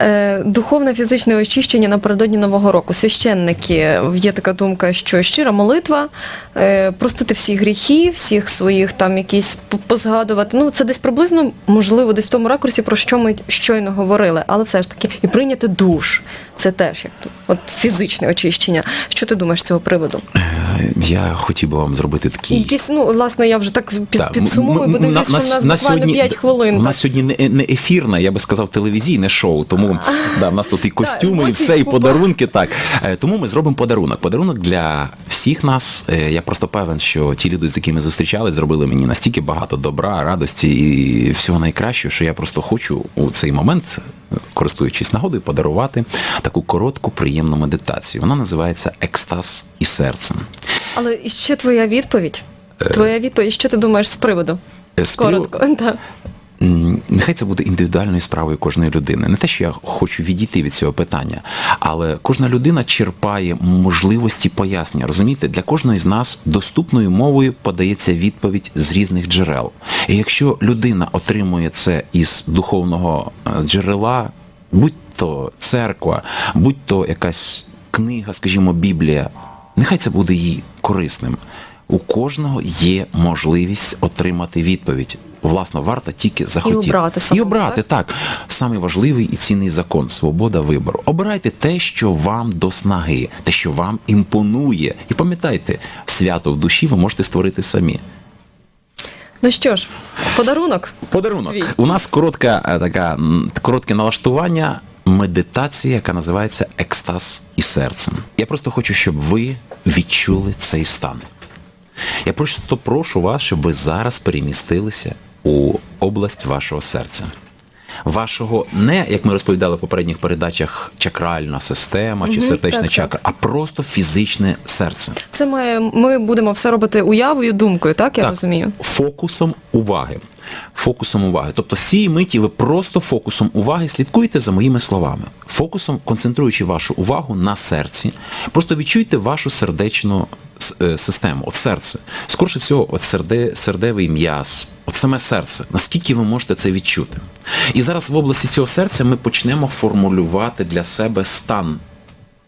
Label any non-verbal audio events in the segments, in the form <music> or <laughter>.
Е, Духовне фізичне очищення напередодні Нового року. Священники, є така думка, що щира молитва, е, простити всі гріхи, всіх своїх там якісь позгадувати. Ну, це десь приблизно, можливо, десь в тому ракурсі, про що ми щойно говорили, але все ж таки, і прийняти душ. Це теж як от фізичне очищення. Що ти думаєш з цього приводу? Е, Я хотів би вам зробити такий. якісь, ну, власне, я вже так під, Так, підсумовую, бо дивлюсь, що в нас буквально 5 хвилин. У нас сьогодні не, не ефірне, я би сказав, телевізійне шоу. Тому да, в нас тут і костюми, і все, і подарунки. Так Е, тому ми зробимо подарунок. Подарунок для всіх нас. Е, Я просто певен, що ті люди, з якими зустрічались, зробили мені настільки багато добра, радості і всього найкращого, що я просто хочу у цей момент, користуючись нагодою, подарувати таку коротку, приємну медитацію. Вона називається Екстаз і серцем. Але і ще твоя відповідь. Е. Твоя відповідь, що ти думаєш з приводу? З приводу- Коротко. <laughs> Так. Нехай це буде індивідуальною справою кожної людини. Не те, що я хочу відійти від цього питання, але кожна людина черпає можливості пояснення. Розумієте, для кожної з нас доступною мовою подається відповідь з різних джерел. І якщо людина отримує це із духовного е, джерела, будь то церква, будь то якась книга, скажімо, Біблія, нехай це буде їй корисним. У кожного є можливість отримати відповідь. Власно, варто тільки захотіти. обрати І обрати, так. Самий важливий і цінний закон свобода вибору. Обирайте те, що вам до снаги, те, що вам імпонує. І пам'ятайте, свято в душі ви можете створити самі. Ну що ж, подарунок. Подарунок. Твій. У нас коротка е, така коротке налаштування. Медитація, яка називається екстаз і серцем. Я просто хочу, щоб ви відчули цей стан. Я просто прошу вас, щоб ви зараз перемістилися у область вашого серця. Вашого не, як ми розповідали в попередніх передачах, чакральна система чи Мгм, сердечна так, чакра, а просто фізичне серце. Це має, ми будемо все робити уявою, думкою, так я Так. розумію? фокусом уваги. Фокусом уваги. Тобто з цієї миті ви просто фокусом уваги слідкуєте за моїми словами. Фокусом, концентруючи вашу увагу на серці, просто відчуйте вашу сердечну е, систему, от серце. Скорше всього, от серде, сердевий м'яз, от саме серце. Наскільки ви можете це відчути? І зараз в області цього серця ми почнемо формулювати для себе стан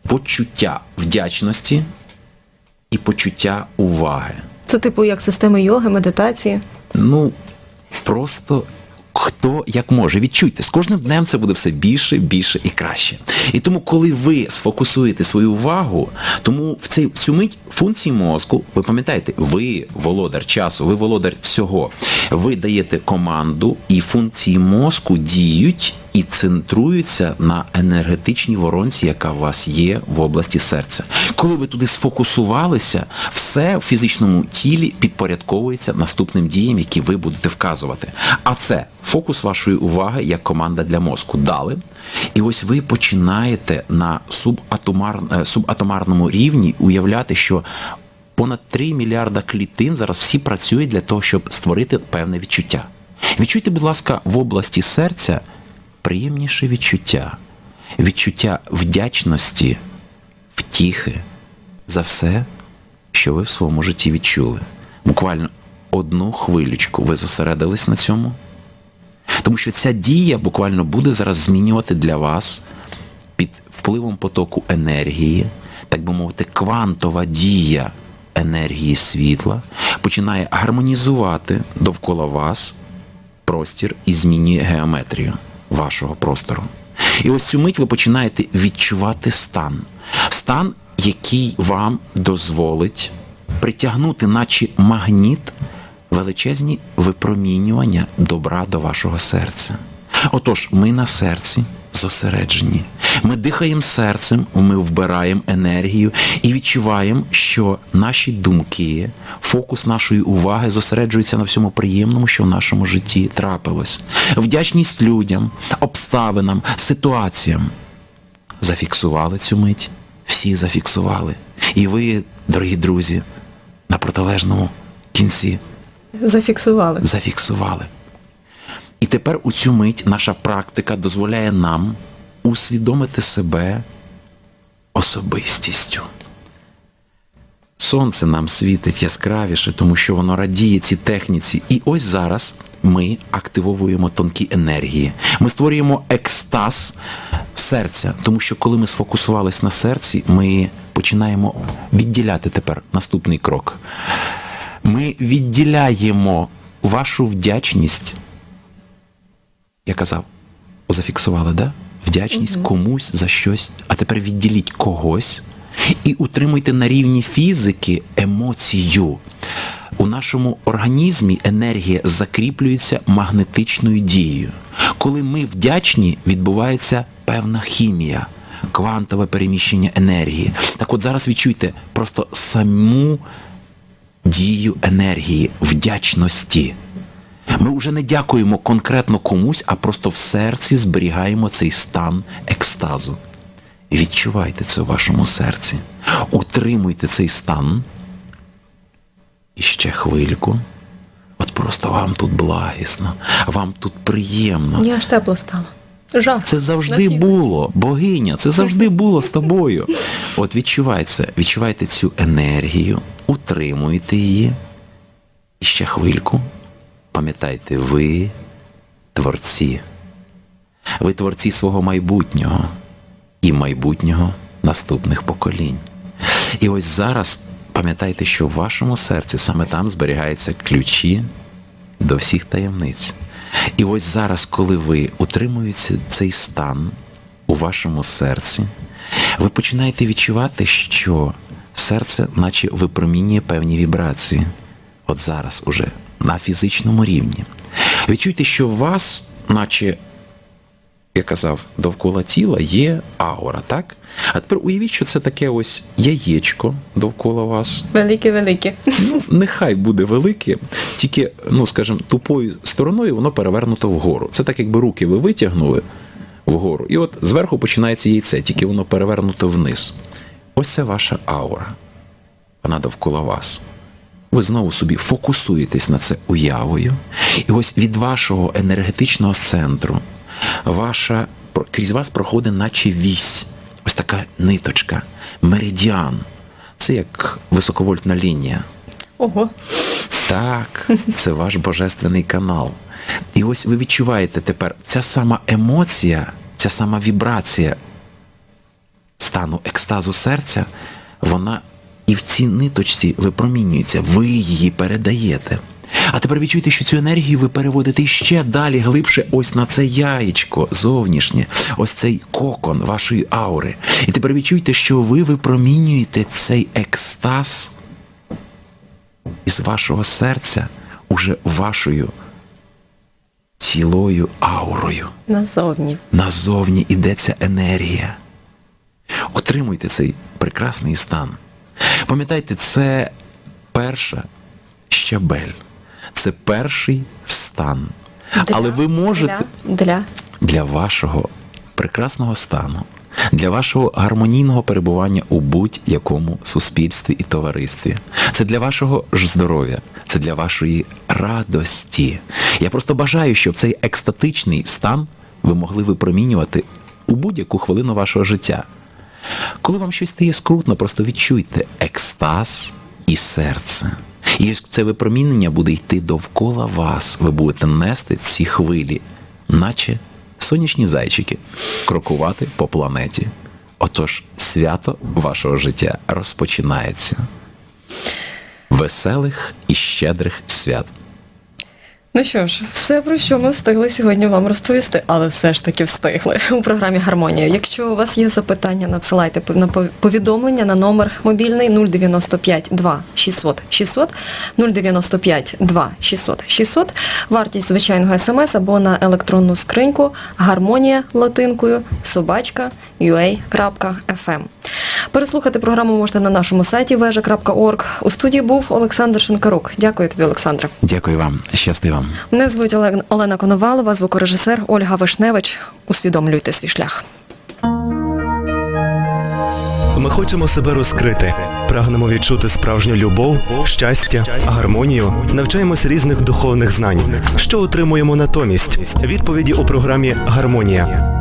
почуття вдячності і почуття уваги. Це типу як система йоги, медитації. Ну, просто хто як може. Відчуйте, з кожним днем це буде все більше, більше і краще. І тому, коли ви сфокусуєте свою увагу, тому в цей цю мить функції мозку, ви пам'ятаєте, ви володар часу, ви володар всього. Ви даєте команду, і функції мозку діють і центруються на енергетичній воронці, яка у вас є в області серця. Коли ви туди сфокусувалися, все в фізичному тілі підпорядковується наступним діям, які ви будете вказувати. А це фокус вашої уваги як команда для мозку. Дали. І ось ви починаєте на субатомар, е, субатомарному рівні уявляти, що понад 3 мільярда клітин зараз всі працюють для того, щоб створити певне відчуття. Відчуйте, будь ласка, в області серця приємніше відчуття, відчуття вдячності, втіхи за все, що ви в своєму житті відчули. Буквально одну хвилючку ви зосередились на цьому. Тому що ця дія буквально буде зараз змінювати для вас під впливом потоку енергії, так би мовити, квантова дія енергії світла починає гармонізувати довкола вас простір і змінює геометрію вашого простору. І ось цю мить ви починаєте відчувати стан. Стан, який вам дозволить притягнути, наче магніт, величезні випромінювання добра до вашого серця. Отож, ми на серці зосереджені. Ми дихаємо серцем, ми вбираємо енергію і відчуваємо, що наші думки, фокус нашої уваги зосереджується на всьому приємному, що в нашому житті трапилось. Вдячність людям, обставинам, ситуаціям. Зафіксували цю мить, всі зафіксували. І ви, дорогі друзі, на протилежному кінці Зафіксували. зафіксували. І тепер у цю мить наша практика дозволяє нам усвідомити себе особистістю. Сонце нам світить яскравіше, тому що воно радіє цій техніці. І ось зараз ми активовуємо тонкі енергії. Ми створюємо екстаз серця. Тому що коли ми сфокусувались на серці, ми починаємо відділяти тепер наступний крок. Ми відділяємо вашу вдячність. Я казав, зафіксували, да? Вдячність Мгм. комусь за щось, а тепер відділіть когось і утримуйте на рівні фізики емоцію. У нашому організмі енергія закріплюється магнетичною дією. Коли ми вдячні, відбувається певна хімія, квантове переміщення енергії. Так от зараз відчуйте просто саму дію енергії, вдячності. Ми вже не дякуємо конкретно комусь, а просто в серці зберігаємо цей стан екстазу. Відчувайте це в вашому серці. Утримуйте цей стан. І ще хвильку. От просто вам тут благісно, вам тут приємно. Мені аж тепло стало. Жах. Це завжди було, богиня, це завжди <laughs> було з тобою. От відчувайте, відчувайте цю енергію, утримуйте її. І ще хвильку. Пам'ятайте, ви творці. Ви творці свого майбутнього і майбутнього наступних поколінь. І ось зараз пам'ятайте, що в вашому серці саме там зберігаються ключі до всіх таємниць. І ось зараз, коли ви утримуєте цей стан у вашому серці, ви починаєте відчувати, що серце, наче випромінює певні вібрації. От зараз уже на фізичному рівні. Відчуйте, що у вас, наче я казав, довкола тіла є аура, так? А тепер уявіть, що це таке ось яєчко довкола вас. Велике-велике. Ну, нехай буде велике, тільки, ну скажімо, тупою стороною воно перевернуто вгору. Це так, якби руки ви витягнули вгору, і от зверху починається яйце, тільки воно перевернуто вниз. Ось це ваша аура. Вона довкола вас. Ви знову собі фокусуєтесь на це уявою, і ось від вашого енергетичного центру, ваша крізь вас проходить, наче вісь, ось така ниточка, меридіан. Це як високовольтна лінія. Ого. Так, <laughs> це ваш божественний канал. І ось ви відчуваєте тепер ця сама емоція, ця сама вібрація стану екстазу серця, вона і в цій ниточці випромінюється, ви її передаєте. А тепер відчуйте, що цю енергію ви переводите ще далі, глибше, ось на це яєчко зовнішнє, ось цей кокон вашої аури. І тепер відчуйте, що ви випромінюєте цей екстаз із вашого серця уже вашою цілою аурою. Назовні. Назовні іде ця енергія. Утримуйте цей прекрасний стан. Пам'ятайте, це перша щабель, це перший стан. Але ви можете Для. Для. для вашого прекрасного стану, для вашого гармонійного перебування у будь-якому суспільстві і товаристві. Це для вашого ж здоров'я, це для вашої радості. Я просто бажаю, щоб цей екстатичний стан ви могли випромінювати у будь-яку хвилину вашого життя. Коли вам щось стає скрутно, просто відчуйте екстаз і серце. І це випромінення буде йти довкола вас. Ви будете нести ці хвилі, наче сонячні зайчики, крокувати по планеті. Отож, свято вашого життя розпочинається. Веселих і щедрих свят. Ну що ж, все про що ми встигли сьогодні вам розповісти, але все ж таки встигли <laughs> у програмі Гармонія. Якщо у вас є запитання, надсилайте на повідомлення на номер мобільний 095 2 600 600 095 2 600 600. Вартість звичайного смс або на електронну скриньку гармонія латинкою собачка ua.fm. Переслухати програму можете на нашому сайті veja.org. У студії був Олександр Шинкарук. Дякую тобі, Олександре. Дякую вам, щасти вам. Мене звуть Олег- Олена Коновалова, звукорежисер Ольга Вишневич. Усвідомлюйте свій шлях. Ми хочемо себе розкрити, прагнемо відчути справжню любов, щастя, гармонію, навчаємось різних духовних знань. Що отримуємо натомість? Відповіді у програмі Гармонія.